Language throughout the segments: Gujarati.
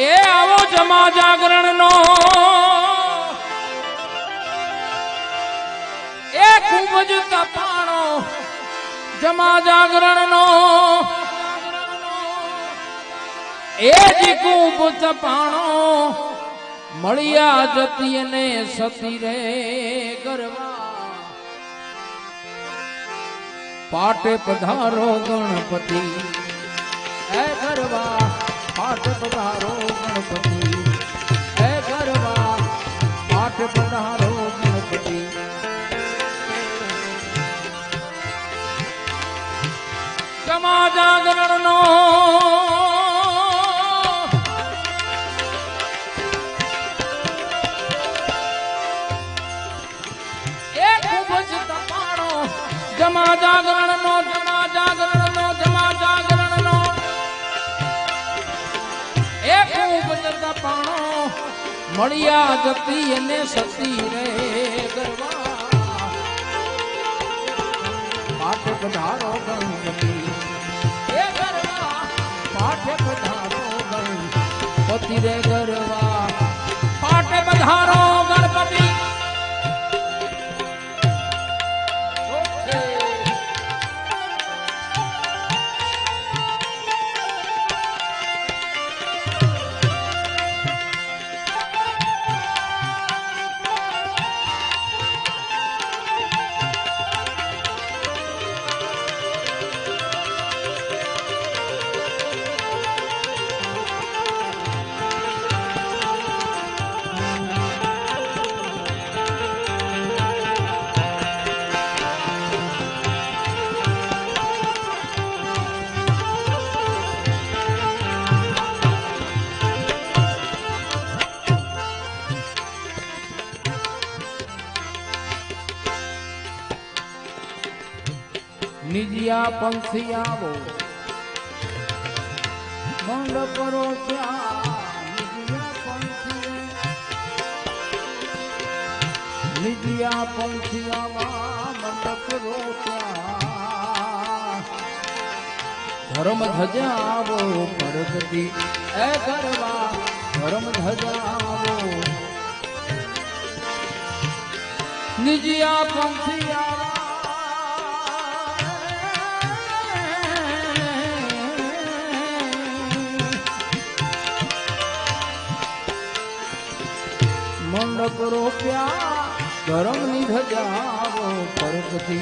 એ આવો જમા જાગરણ નો એ ખૂબ જ તપાણો જમા જાગરણ નો એ જ ખૂબ તપાણો મળ્યા જતી ને સતી રે ગરવા. પાટે પધારો ગણપતિ. હે ગરબા પાટે પધારો ગણપતિ હે ગરબા આઠ પધારો ગણપતિ જમા જાગરણ નો જાગરણ નો મળ્યા જતી એને સતી રે ગરબા પાઠ પધારો ગણપતિ. પાઠ પધારો ગણપતિ. રે ગરબા પાઠ પધારો પંખી આવો મંડ કરો નિજિયા પંખી આવા મંડ કરો ધર્મ ધજાવો, પરગતિ એ કરવા ધર્મ ધજાવો. નિજિયા પંખી મંડપ રોપ્યા ધર્મની ધજાવો પરગતિ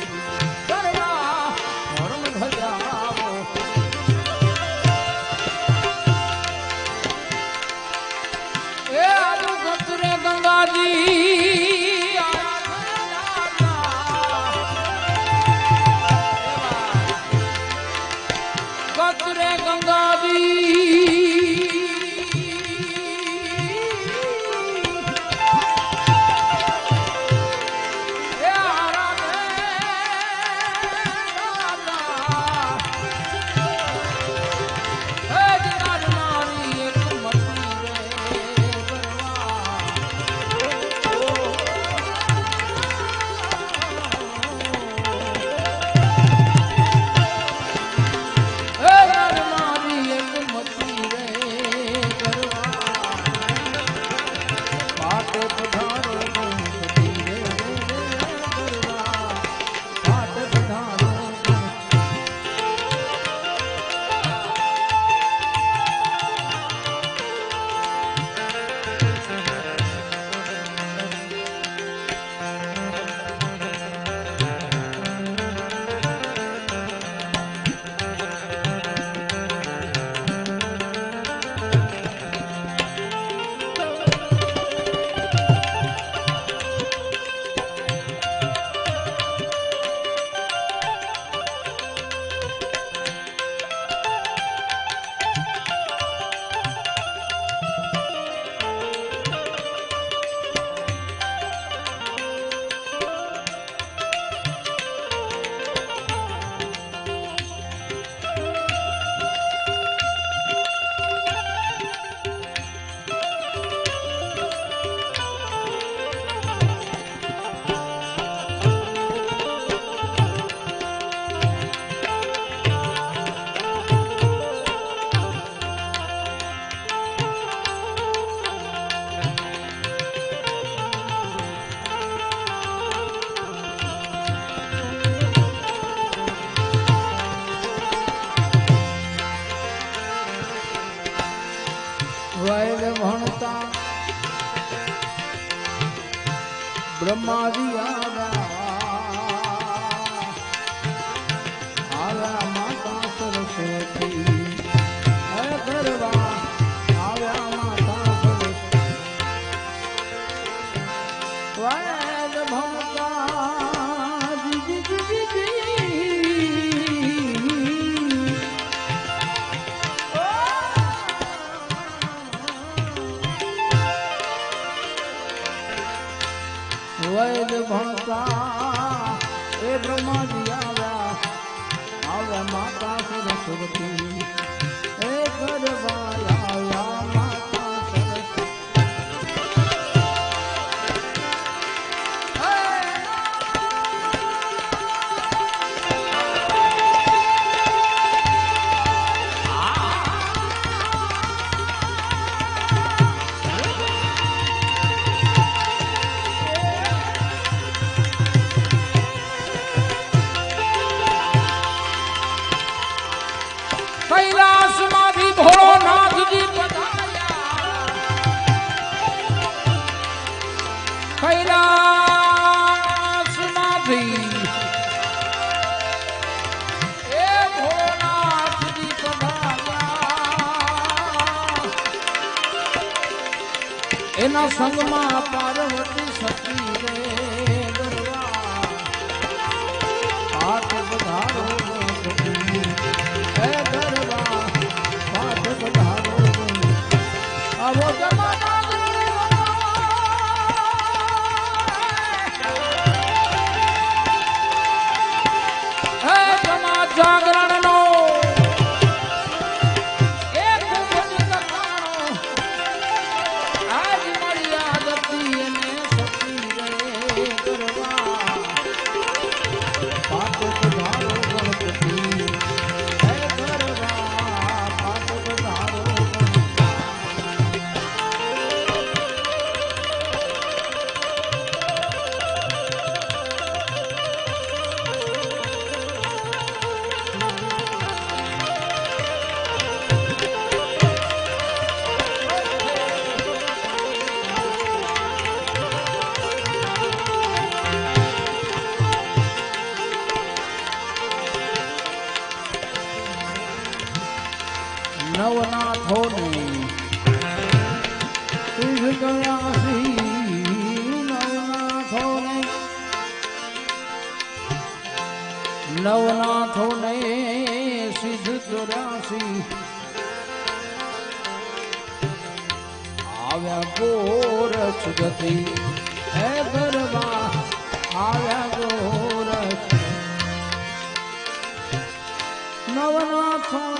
વૈદ ભણતા એ બ્રહ્માજી આવ્યા. આવ્યા માતા સરસ્વતી એ ગરબાયા એના સંગમાં પાર્વતી સતી રે ગરવા હાથ વધારો હે ગરવા હાથ વધારો આવો નવનાથો ને સિદ્ધ ચોરાસી આવ્યા ગોરખ ગતિ હે ગરબા આવ્યા ગોરખ નવનાથો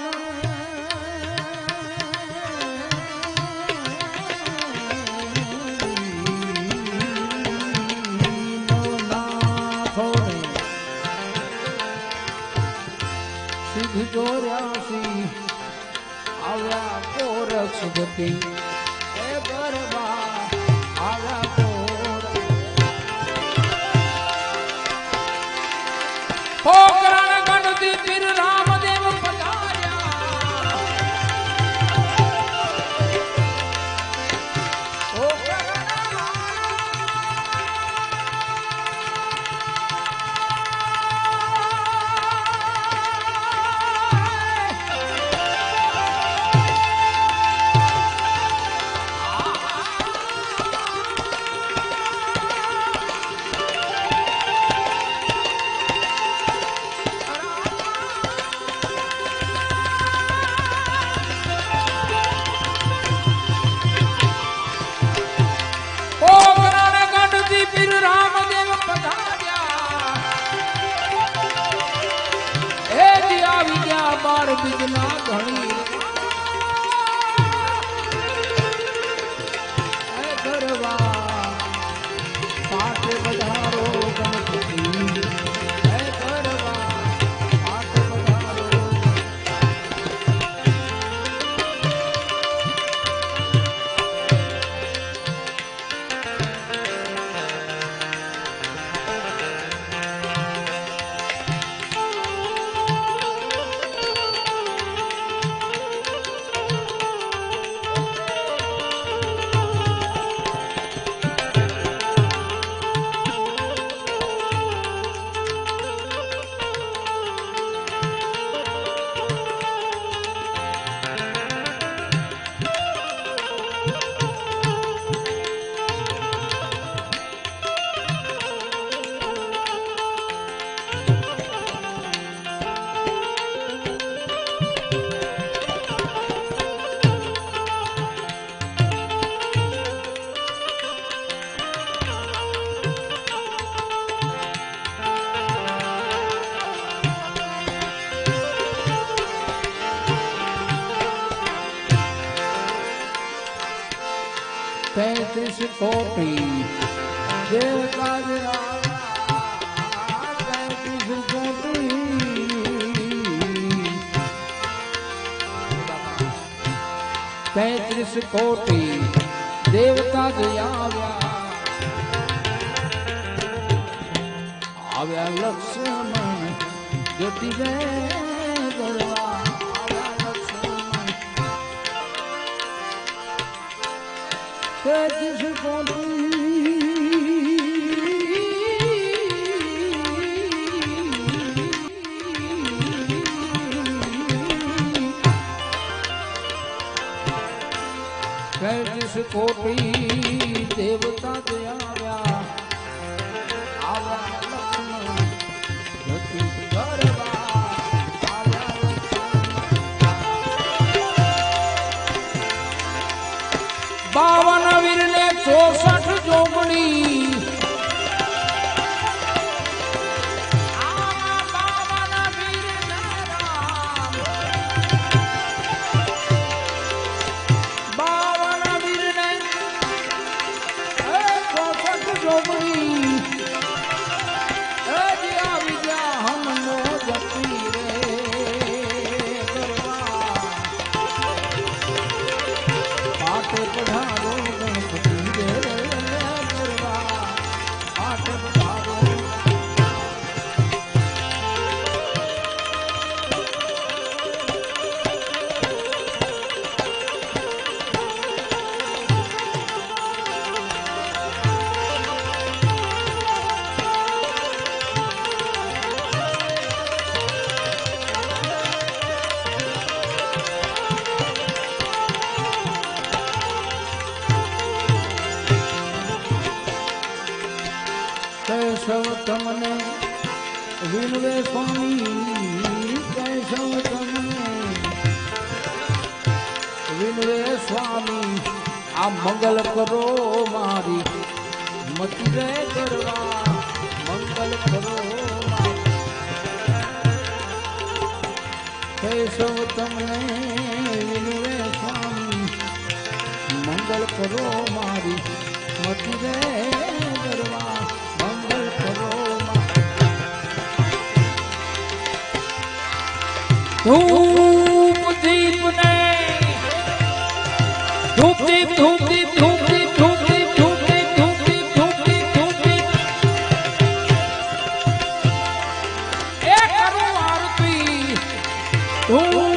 Sou boteiro કોટી દેવ કાજરામ पैंतीस कोटि देवता आव्या आव्या लक्ष्मण ज्योति जिसको भी देवता दया કેશવ તમને, વિનવે સ્વામી, કેશવ તમને વિનવે સ્વામી, આ મંગલ કરો મારી મતિ રે કરવા, મંગલ કરો. કેશવ તમને, વિનવે સ્વામી, મંગલ કરો મારી મતિ રે કરવા ધૂપ દીપ ને ધૂપ દીપ ધૂપ દીપ ધૂપ દીપ ધૂપ દીપ ધૂપ દીપ ધૂપ દીપ ધૂપ દીપ ધૂપ દીપ એ કરું આરતી ધૂપ